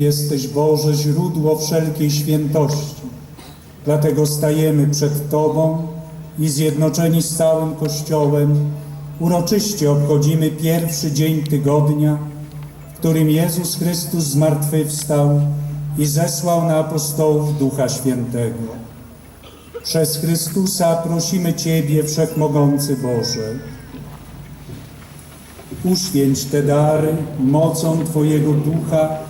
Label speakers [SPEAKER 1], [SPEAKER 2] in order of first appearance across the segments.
[SPEAKER 1] Jesteś Boże źródło wszelkiej świętości. Dlatego stajemy przed Tobą i zjednoczeni z całym Kościołem uroczyście obchodzimy pierwszy dzień tygodnia, w którym Jezus Chrystus zmartwychwstał i zesłał na apostołów Ducha Świętego. Przez Chrystusa prosimy Ciebie, Wszechmogący Boże, uświęć te dary mocą Twojego Ducha,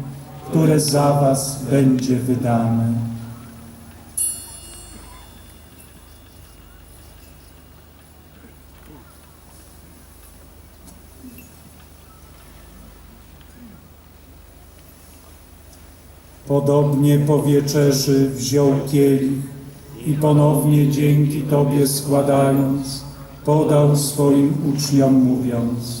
[SPEAKER 1] które za was będzie wydane. Podobnie po wieczerzy wziął kielich i ponownie dzięki Tobie składając, podał swoim uczniom mówiąc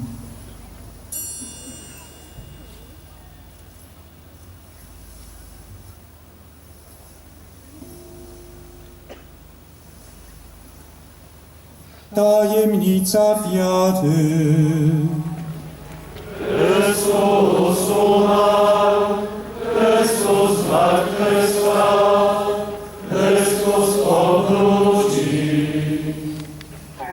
[SPEAKER 1] Tajemnica wiary.